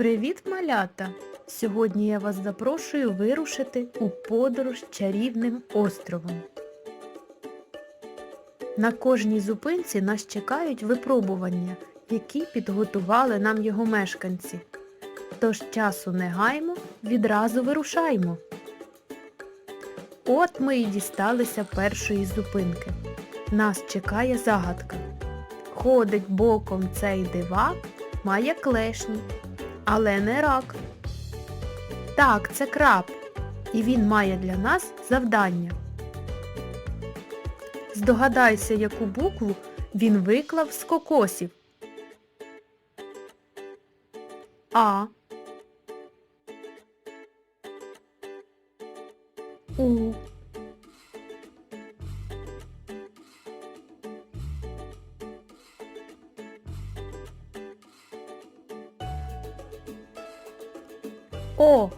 Привіт, малята! Сьогодні я вас запрошую вирушити у подорож чарівним островом. На кожній зупинці нас чекають випробування, які підготували нам його мешканці. Тож часу не гаймо, відразу вирушаймо. От ми і дісталися першої зупинки. Нас чекає загадка. Ходить боком цей дивак, має клешні, але не рак. Так, це краб, і він має для нас завдання. Здогадайся, яку букву він виклав з кокосів. А. О.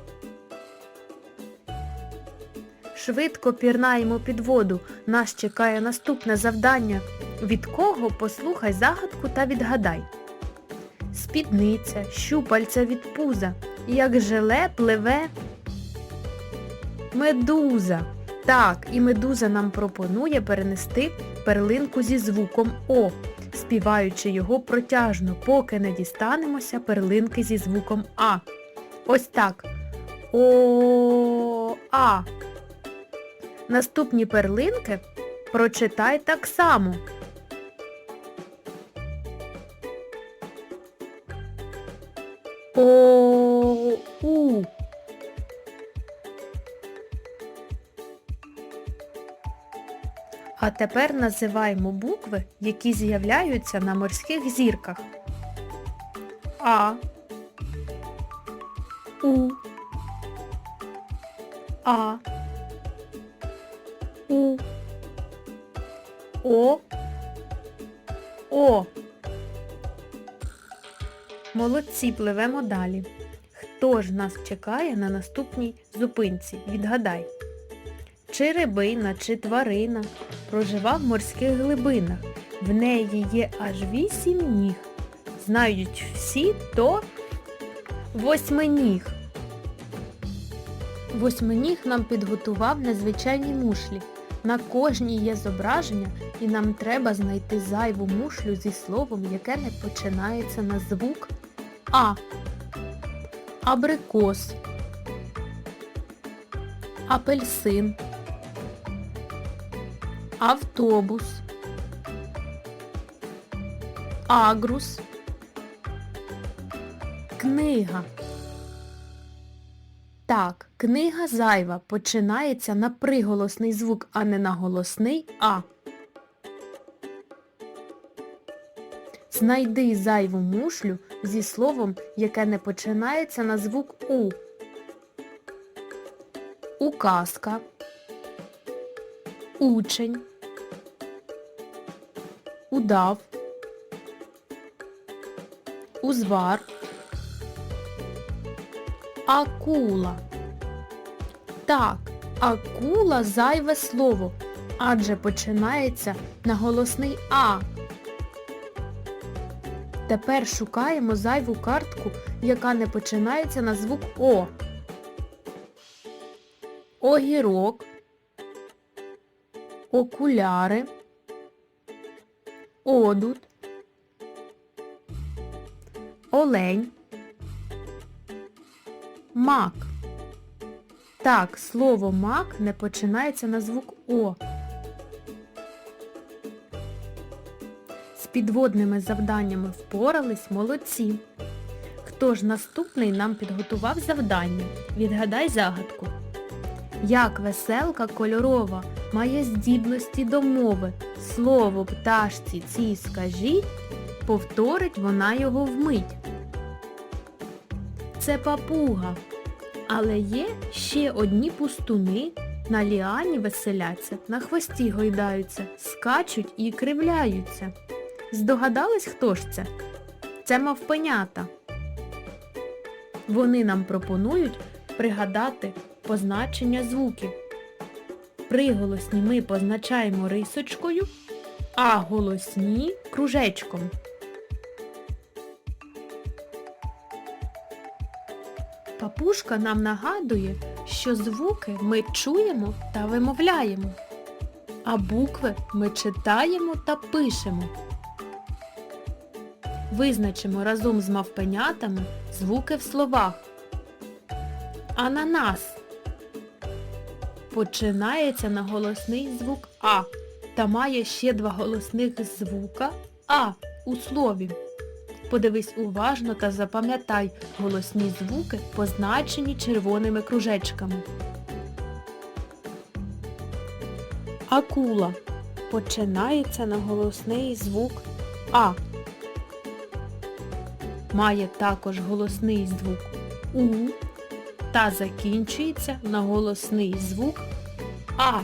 Швидко пірнаємо під воду. Нас чекає наступне завдання. Від кого послухай загадку та відгадай. Спідниця, щупальця від пуза, як желе пливе медуза. Так, і медуза нам пропонує перенести перлинку зі звуком О, співаючи його протяжно, поки не дістанемося перлинки зі звуком А. Ось так. О, А. Наступні перлинки прочитай так само. О, У. А тепер називаємо букви, які з'являються на морських зірках. А. У. А. У. О. О. Молодці, пливемо далі. Хто ж нас чекає на наступній зупинці? Відгадай. Чи рибина, чи тварина прожива в морських глибинах. В неї є аж вісім ніг. Знають всі, то восьминіг. Восьминіг нам підготував незвичайні мушлі. На кожній є зображення, і нам треба знайти зайву мушлю зі словом, яке не починається на звук А. Абрикос. Апельсин. Автобус. Агрус. Книга. Так, книга зайва починається на приголосний звук, а не на голосний А. Знайди зайву мушлю зі словом, яке не починається на звук У. Указка. Учень. Удав. Узвар. Акула. Так, акула зайве слово, адже починається на голосний А. Тепер шукаємо зайву картку, яка не починається на звук О. Огірок. Окуляри. Одут. Олень. Мак. Так, слово мак не починається на звук О. З підводними завданнями впорались молодці. Хто ж наступний нам підготував завдання? Відгадай загадку. Як веселка кольорова має здібності до мови, слово пташці цій скажіть, повторить вона його вмить. Це папуга. Але є ще одні пустуни, на ліані веселяться, на хвості гойдаються, скачуть і кривляються. Здогадались, хто ж це? Це мавпенята. Вони нам пропонують пригадати позначення звуків. Приголосні ми позначаємо рисочкою, а голосні кружечком. Папушка нам нагадує, що звуки ми чуємо та вимовляємо, а букви ми читаємо та пишемо. Визначимо разом з мавпенятами звуки в словах. Ананас починається на голосний звук А та має ще два голосних звука А у слові. Подивись уважно та запам'ятай голосні звуки, позначені червоними кружечками. Акула починається на голосний звук А. Має також голосний звук У та закінчується на голосний звук А.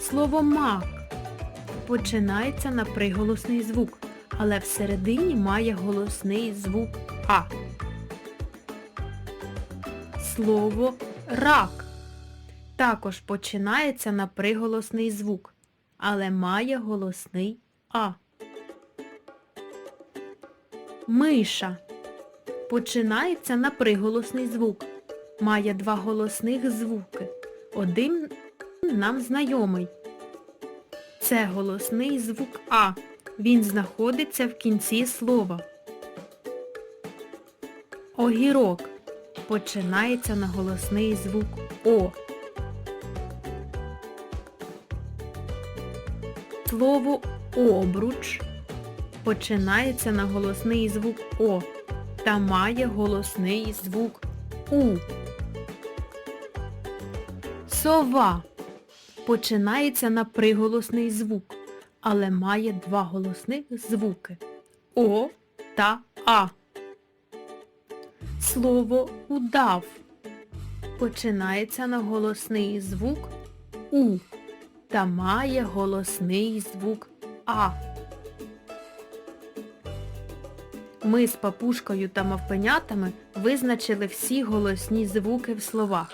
Слово мак починається на приголосний звук, але всередині має голосний звук А. Слово рак також починається на приголосний звук, але має голосний А. Миша починається на приголосний звук. Має два голосних звуки. Один нам знайомий. Це голосний звук А. Він знаходиться в кінці слова. Огірок починається на голосний звук О. Слово обруч починається на голосний звук О та має голосний звук У. Сова починається на приголосний звук, але має два голосних звуки О та А. Слово удав починається на голосний звук У та має голосний звук А. Ми з папушкою та мавпенятами визначили всі голосні звуки в словах,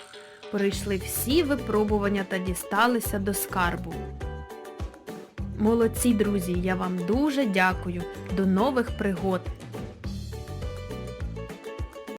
пройшли всі випробування та дісталися до скарбу. Молодці, друзі, я вам дуже дякую. До нових пригод!